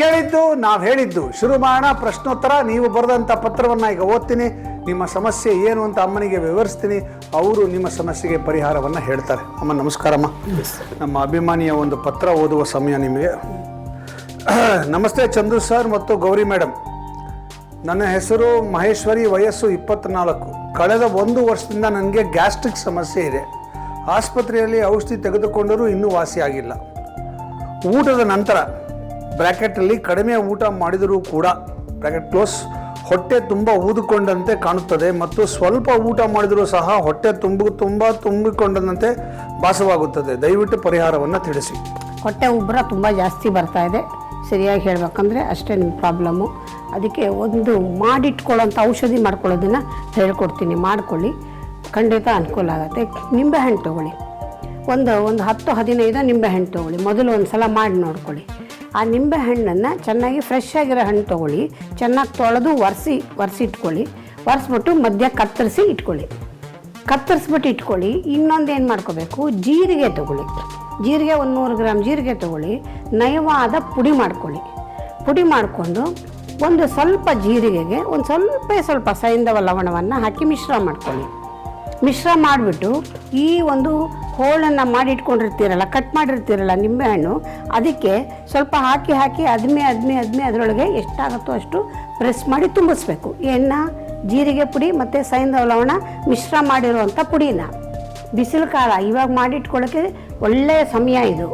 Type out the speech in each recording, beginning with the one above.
ಕೇಳಿದ್ದು, ನಾವು ಹೇಳಿದ್ದು. ಶುರು ಮಾಡೋಣ ಪ್ರಶ್ನೋತ್ತರ, ನೀವು ಬರೆದಂಥ ಪತ್ರವನ್ನು ಈಗ ಓದ್ತೀನಿ. ನಿಮ್ಮ ಸಮಸ್ಯೆ ಏನು ಅಂತ ಅಮ್ಮನಿಗೆ ವಿವರಿಸ್ತೀನಿ. ಅವರು ನಿಮ್ಮ ಸಮಸ್ಯೆಗೆ ಪರಿಹಾರವನ್ನು ಹೇಳ್ತಾರೆ. ಅಮ್ಮ ನಮಸ್ಕಾರಮ್ಮ ನಮ್ಮ ಅಭಿಮಾನಿಯ ಒಂದು ಪತ್ರ ಓದುವ ಸಮಯ ನಿಮಗೆ. ನಮಸ್ತೆ ಚಂದ್ರು ಸರ್ ಮತ್ತು ಗೌರಿ ಮೇಡಮ್ ನನ್ನ ಹೆಸರು ಮಹೇಶ್ವರಿ, ವಯಸ್ಸು ಇಪ್ಪತ್ತ್ನಾಲ್ಕು ಕಳೆದ ಒಂದು ವರ್ಷದಿಂದ ನನಗೆ ಗ್ಯಾಸ್ಟ್ರಿಕ್ ಸಮಸ್ಯೆ ಇದೆ. ಆಸ್ಪತ್ರೆಯಲ್ಲಿ ಔಷಧಿ ತೆಗೆದುಕೊಂಡರೂ ಇನ್ನೂ ವಾಸಿಯಾಗಿಲ್ಲ. ಊಟದ ನಂತರ ಬ್ರ್ಯಾಕೆಟಲ್ಲಿ ಕಡಿಮೆ ಊಟ ಮಾಡಿದರೂ ಕೂಡ ಬ್ರ್ಯಾಕೆಟ್ ಕ್ಲೋಸ್, ಹೊಟ್ಟೆ ತುಂಬ ಊದಿಕೊಂಡಂತೆ ಕಾಣುತ್ತದೆ ಮತ್ತು ಸ್ವಲ್ಪ ಊಟ ಮಾಡಿದರೂ ಸಹ ಹೊಟ್ಟೆ ತುಂಬ ತುಂಬ ತುಂಬಿಕೊಂಡಂತೆ ಭಾಸವಾಗುತ್ತದೆ. ದಯವಿಟ್ಟು ಪರಿಹಾರವನ್ನು ತಿಳಿಸಿ. ಹೊಟ್ಟೆ ಉಬ್ಬರ ತುಂಬ ಜಾಸ್ತಿ ಬರ್ತಾ ಇದೆ. ಸರಿಯಾಗಿ ಹೇಳಬೇಕಂದ್ರೆ ಅಷ್ಟೇ ನಿಮ್ಮ ಪ್ರಾಬ್ಲಮ್ಮು. ಅದಕ್ಕೆ ಒಂದು ಮಾಡಿಟ್ಕೊಳ್ಳೋಂಥ ಔಷಧಿ ಮಾಡ್ಕೊಳ್ಳೋದನ್ನು ಹೇಳ್ಕೊಡ್ತೀನಿ. ಮಾಡ್ಕೊಳ್ಳಿ. ಖಂಡಿತ ಅನುಕೂಲ ಆಗುತ್ತೆ. ನಿಂಬೆಹಣ್ಣು ತೊಗೊಳ್ಳಿ. ಒಂದು ಒಂದು ಹತ್ತು, ಹದಿನೈದು ನಿಂಬೆಹಣ್ಣು ತೊಗೊಳ್ಳಿ. ಮೊದಲು ಒಂದು ಸಲ ಮಾಡಿ ನೋಡ್ಕೊಳ್ಳಿ. ಆ ನಿಂಬೆ ಹಣ್ಣನ್ನು ಚೆನ್ನಾಗಿ ಫ್ರೆಶ್ ಆಗಿರೋ ಹಣ್ಣು ತೊಗೊಳ್ಳಿ. ಚೆನ್ನಾಗಿ ತೊಳೆದು ಒರೆಸಿ ಒರೆಸಿ ಇಟ್ಕೊಳ್ಳಿ ಒರೆಸ್ಬಿಟ್ಟು ಮಧ್ಯ ಕತ್ತರಿಸಿ ಇಟ್ಕೊಳ್ಳಿ. ಕತ್ತರಿಸ್ಬಿಟ್ಟು ಇಟ್ಕೊಳ್ಳಿ. ಇನ್ನೊಂದು ಏನು ಮಾಡ್ಕೋಬೇಕು? ಜೀರಿಗೆ ತೊಗೊಳ್ಳಿ. ಜೀರಿಗೆ ಒಂದು ನೂರು ಗ್ರಾಮ್ ಜೀರಿಗೆ ತೊಗೊಳ್ಳಿ. ನಯವಾದ ಪುಡಿ ಮಾಡ್ಕೊಳ್ಳಿ. ಪುಡಿ ಮಾಡಿಕೊಂಡು ಒಂದು ಸ್ವಲ್ಪ ಜೀರಿಗೆಗೆ ಒಂದು ಸ್ವಲ್ಪ ಸ್ವಲ್ಪ ಸೈಂಧವ ಲವಣವನ್ನು ಹಾಕಿ ಮಿಶ್ರ ಮಾಡ್ಕೊಳ್ಳಿ. ಮಿಶ್ರ ಮಾಡಿಬಿಟ್ಟು ಈ ಒಂದು ಹೋಳನ್ನು ಮಾಡಿಟ್ಕೊಂಡಿರ್ತೀರಲ್ಲ ಕಟ್ ಮಾಡಿರ್ತೀರಲ್ಲ ನಿಂಬೆಹಣ್ಣು ಅದಕ್ಕೆ ಸ್ವಲ್ಪ ಹಾಕಿ ಹಾಕಿ ಅದ್ಮೆ ಅದ್ಮೆ ಅದ್ಮೆ ಅದರೊಳಗೆ ಎಷ್ಟಾಗುತ್ತೋ ಅಷ್ಟು ಪ್ರೆಸ್ ಮಾಡಿ ತುಂಬಿಸ್ಬೇಕು. ಎಣ್ಣೆ, ಜೀರಿಗೆ ಪುಡಿ ಮತ್ತು ಸೈಂಧವ ಲವಣ ಮಿಶ್ರ ಮಾಡಿರುವಂಥ ಪುಡಿನ. ಬಿಸಿಲು ಕಾಲ, ಇವಾಗ ಮಾಡಿಟ್ಕೊಳ್ಳೋಕ್ಕೆ ಒಳ್ಳೆಯ ಸಮಯ ಇದು.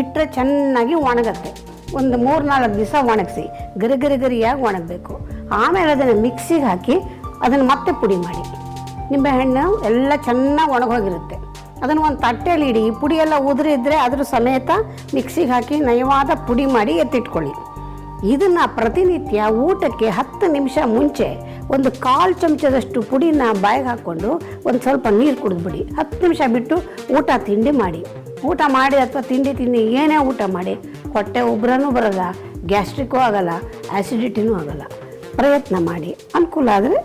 ಇಟ್ಟರೆ ಚೆನ್ನಾಗಿ ಒಣಗತ್ತೆ. ಒಂದು ಮೂರು ನಾಲ್ಕು ದಿವಸ ಒಣಗಿಸಿ, ಗರಿ ಗರಿ ಗರಿಯಾಗಿ ಒಣಗಬೇಕು. ಆಮೇಲೆ ಅದನ್ನು ಮಿಕ್ಸಿಗೆ ಹಾಕಿ ಅದನ್ನು ಮತ್ತೆ ಪುಡಿ ಮಾಡಿ. ನಿಂಬೆಹಣ್ಣು ಎಲ್ಲ ಚೆನ್ನಾಗಿ ಒಣಗೋಗಿರುತ್ತೆ. ಅದನ್ನು ಒಂದು ತಟ್ಟೆಯಲ್ಲಿ ಇಡಿ ಈ ಪುಡಿ ಎಲ್ಲ ಉದುರಿ ಇದ್ದರೆ ಅದ್ರ ಸಮೇತ ಮಿಕ್ಸಿಗೆ ಹಾಕಿ ನಯವಾದ ಪುಡಿ ಮಾಡಿ ಎತ್ತಿಟ್ಕೊಳ್ಳಿ. ಇದನ್ನು ಪ್ರತಿನಿತ್ಯ ಊಟಕ್ಕೆ ಹತ್ತು ನಿಮಿಷ ಮುಂಚೆ ಒಂದು ಕಾಲು ಚಮಚದಷ್ಟು ಪುಡಿನ ಬಾಯಿಗೆ ಹಾಕ್ಕೊಂಡು ಒಂದು ಸ್ವಲ್ಪ ನೀರು ಕುಡಿದ್ಬಿಡಿ. ಹತ್ತು ನಿಮಿಷ ಬಿಟ್ಟು ಊಟ ತಿಂಡಿ ಮಾಡಿ. ಊಟ ಮಾಡಿ ಅಥವಾ ತಿಂಡಿ ತಿಂಡಿ ಏನೇ ಊಟ ಮಾಡಿ, ಹೊಟ್ಟೆ ಉಬ್ರನೂ ಬರಲ್ಲ, ಗ್ಯಾಸ್ಟ್ರಿಕ್ಕೂ ಆಗಲ್ಲ ಆ್ಯಸಿಡಿಟಿನೂ ಆಗಲ್ಲ. ಪ್ರಯತ್ನ ಮಾಡಿ. ಅನುಕೂಲ ಆದರೆ